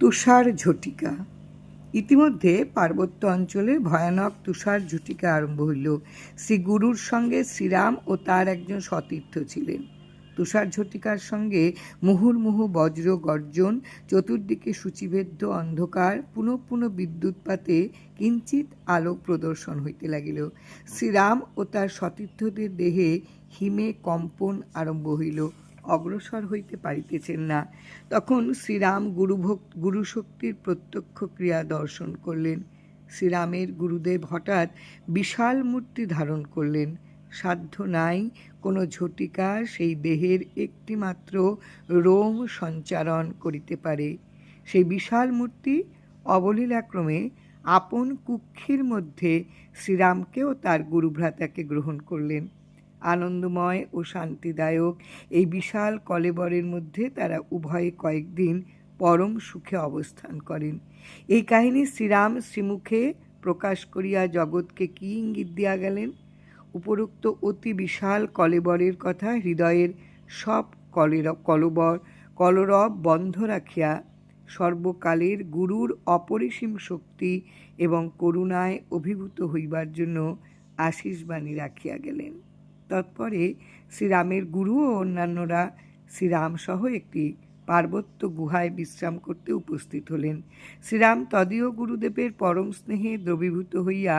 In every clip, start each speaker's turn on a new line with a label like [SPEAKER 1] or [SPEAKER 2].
[SPEAKER 1] তুষার ঝটিকা। ইতিমধ্যে পার্বত্য অঞ্চলে ভয়ানক তুষার ঝটিকা আরম্ভ হইল। শ্রী গুরুর সঙ্গে শ্রীরাম ও তার একজন সতীর্থ ছিলেন। তুষার ঝটিকার সঙ্গে মুহুর্মুহু, বজ্র, গর্জন, চতুর্দিকে সূচিভেদ্য অন্ধকার, পুনঃ পুনঃ বিদ্যুৎপাতে কিঞ্চিত আলো প্রদর্শন হইতে লাগিল। শ্রীরাম ও তার সতীর্থদের দেহে হিমে কম্পন আরম্ভ হইল। অগ্রসর হইতে পারিতেছেন না। তখন শ্রীরাম গুরুভক গুরুশক্তির প্রত্যক্ষ ক্রিয়া দর্শন করলেন। শ্রীরামের গুরুদেব হঠাৎ বিশাল মূর্তি ধারণ করলেন। সাধ্য নাই কোনো ঝটিকা সেই দেহের একটিমাত্র রোম সঞ্চারণ করিতে পারে। সেই বিশাল মূর্তি অবলীলাক্রমে আপন কুক্ষির মধ্যে শ্রীরামকেও তার গুরুভ্রাতাকে গ্রহণ করলেন। আনন্দময় ও শান্তিদায়ক। এই বিশাল কলেবরের মধ্যে তারা উভয়ে কয়েকদিন পরম সুখে অবস্থান করেন। এই কাহিনী শ্রীরাম শ্রীমুখে প্রকাশ করিয়া জগৎকে কি ইঙ্গিত দিয়া গেলেন? উপরোক্ত অতি বিশাল কলেবরের কথা হৃদয়ের সব কলের, কলবর, কলরব বন্ধ রাখিয়া সর্বকালের গুরুর অপরিসীম শক্তি এবং করুণায় অভিভূত হইবার জন্য আশীষবাণী রাখিয়া গেলেন। তৎপরে শ্রীরামের গুরু ও অন্যান্যরা শ্রীরামসহ একটি পার্বত্য গুহায় বিশ্রাম করতে উপস্থিত হলেন। শ্রীরাম তদীয় গুরুদেবের পরম স্নেহে দ্রবীভূত হইয়া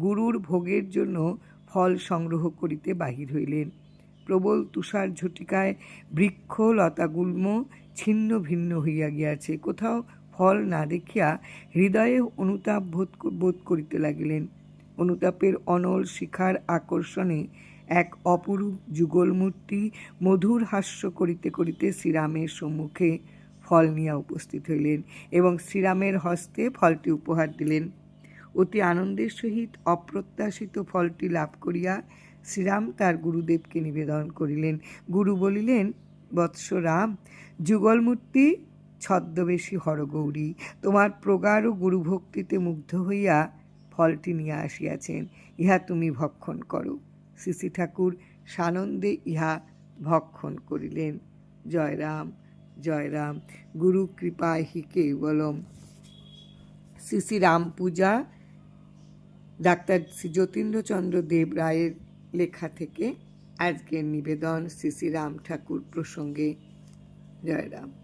[SPEAKER 1] গুরুর ভোগের জন্য ফল সংগ্রহ করিতে বাহির হইলেন। প্রবল তুষার ঝটিকায় বৃক্ষ, লতাগুল্ম ছিন্ন ভিন্ন হইয়া গিয়াছে। কোথাও ফল না দেখিয়া হৃদয়ে অনুতাপ বোধ বোধ করিতে লাগিলেন। অনুতাপের অনল শিখার আকর্ষণে এক অপরূপ যুগলমূর্তি মধুর হাস্য করিতে করিতে শ্রীরামের সম্মুখে ফল নিয়ে উপস্থিত হইলেন এবং শ্রীরামের হস্তে ফলটি উপহার দিলেন। অতি আনন্দের সহিত অপ্রত্যাশিত ফলটি লাভ করিয়া শ্রীরাম তার গুরুদেবকে নিবেদন করিলেন। গুরু বলিলেন বৎসরাম যুগলমূর্তি ছদ্মবেশী হরগৌরী, তোমার প্রগাঢ় গুরুভক্তিতে মুগ্ধ হইয়া ফলটি নিয়ে আসিয়াছেন, ইহা তুমি ভক্ষণ করো। শ্রী ঠাকুর সানন্দে ইহা ভক্ষণ করিলেন। জয় রাম জয় রাম, গুরু কৃপায় হি কেবলম। শ্রী রাম পূজা, ডাক্তার শ্রী যতীন্দ্রচন্দ্র দেব রায়ের লেখা থেকে আজকের নিবেদন শ্রী শ্রী রাম ঠাকুর প্রসঙ্গে। জয় রাম।